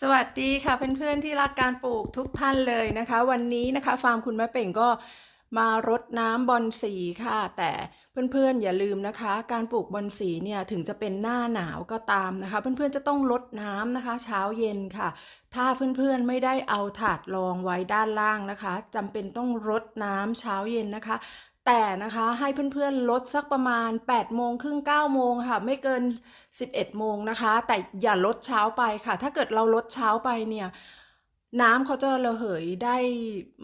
สวัสดีค่ะเพื่อนๆที่รักการปลูกทุกท่านเลยนะคะ วันนี้นะคะ ฟาร์มคุณแม่เป่งก็มารดน้ำบอนสีค่ะ แต่เพื่อนๆอย่าลืมนะคะ การปลูกบอนสีเนี่ยถึงจะเป็นหน้าหนาวก็ตามนะคะ เพื่อนๆจะต้องรดน้ำนะคะ เช้าเย็นค่ะ ถ้าเพื่อนๆไม่ได้เอาถาดรองไว้ด้านล่างนะคะจำเป็นต้องรดน้ำเช้าเย็นนะคะ แต่นะคะให้เพื่อนๆลดสักประมาณ8โมงครึ่ง9โมงค่ะ ไม่เกิน 11โมงนะคะ แต่อย่าลดเช้าไปค่ะ ถ้าเกิดเราลดเช้าไปเนี่ยน้ำเขาจะระเหยได้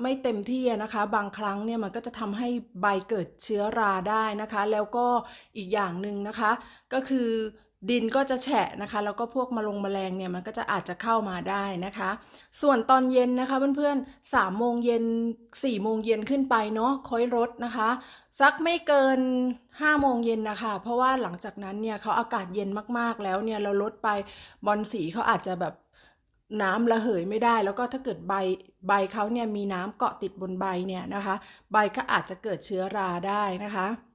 ไม่เต็มที่นะคะ บางครั้งเนี่ยมันก็จะทำให้ใบเกิดเชื้อราได้นะคะ แล้วก็อีกอย่างหนึ่งนะคะ ก็คือ ดินก็จะแฉะนะคะ แล้วก็พวกมะลงแมลงเนี่ยมันก็จะอาจจะเข้ามาได้นะคะ ส่วนตอนเย็นนะคะเพื่อนๆสามโมงเย็นสี่โมงเย็นขึ้นไปเนาะค่อยรดนะคะ สักไม่เกินห้าโมงเย็นนะคะ เพราะว่าหลังจากนั้นเนี่ยเขาอากาศเย็นมากๆแล้วเนี่ยเราลดไปบอลสีเขาอาจจะแบบน้ำระเหยไม่ได้ แล้วก็ถ้าเกิดใบใบเขาเนี่ยมีน้ำเกาะติดบนใบเนี่ยนะคะ ใบก็อาจจะเกิดเชื้อราได้นะคะ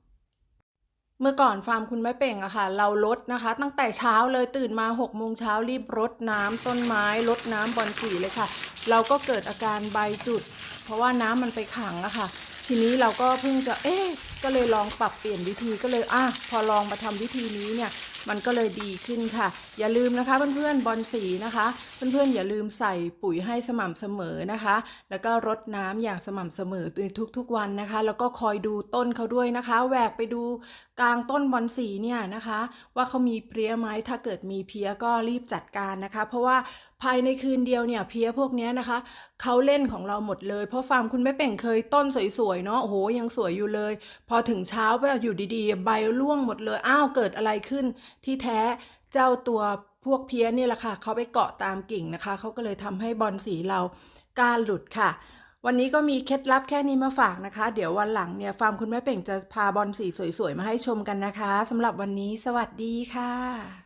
เมื่อก่อนฟาร์มคุณแม่เป่งอะค่ะ เราลดนะคะ ตั้งแต่เช้าเลยตื่นมา6กโมงเช้ารีบรดน้ำต้นไม้รดน้ำบอนสีเลยค่ะ เราก็เกิดอาการใบจุด เพราะว่าน้ำมันไปขังอะค่ะ ทีนี้เราก็เพิ่งจะเอ๊ะก็เลยลองปรับเปลี่ยนวิธีก็เลยอะพอลองมาทำวิธีนี้เนี่ย มันก็เลยดีขึ้นค่ะ อย่าลืมนะคะเพื่อนๆบอลสีนะคะ เพื่อนๆอย่าลืมใส่ปุ๋ยให้สม่ำเสมอนะคะ แล้วก็รดน้ำอย่างสม่ำเสมอในทุกๆวันนะคะ แล้วก็คอยดูต้นเขาด้วยนะคะ แหวกไปดูกลางต้นบอลสีเนี่ยนะคะ ว่าเขามีเพลี้ยไหมถ้าเกิดมีเพลี้ยก็รีบจัดการนะคะ เพราะว่าภายในคืนเดียวเนี่ยเพี้ยพวกนี้นะคะเขาเล่นของเราหมดเลย เพราะฟาร์มคุณแม่เป่งเคยต้นสวยๆเนาะโอ้โหยังสวยอยู่เลย พอถึงเช้าไปอยู่ดีๆ ใบร่วงหมดเลยอ้าวเกิดอะไรขึ้น ที่แท้เจ้าตัวพวกเพี้ยเนี่ยแหละค่ะเขาไปเกาะตามกิ่งนะคะเขาก็เลยทำให้บอลสีเราการหลุดค่ะวันนี้ก็มีเคล็ดลับแค่นี้มาฝากนะคะ เดี๋ยววันหลังเนี่ยฟาร์มคุณแม่เป่งจะพาบอลสีสวยๆ มาให้ชมกันนะคะสำหรับวันนี้สวัสดีค่ะ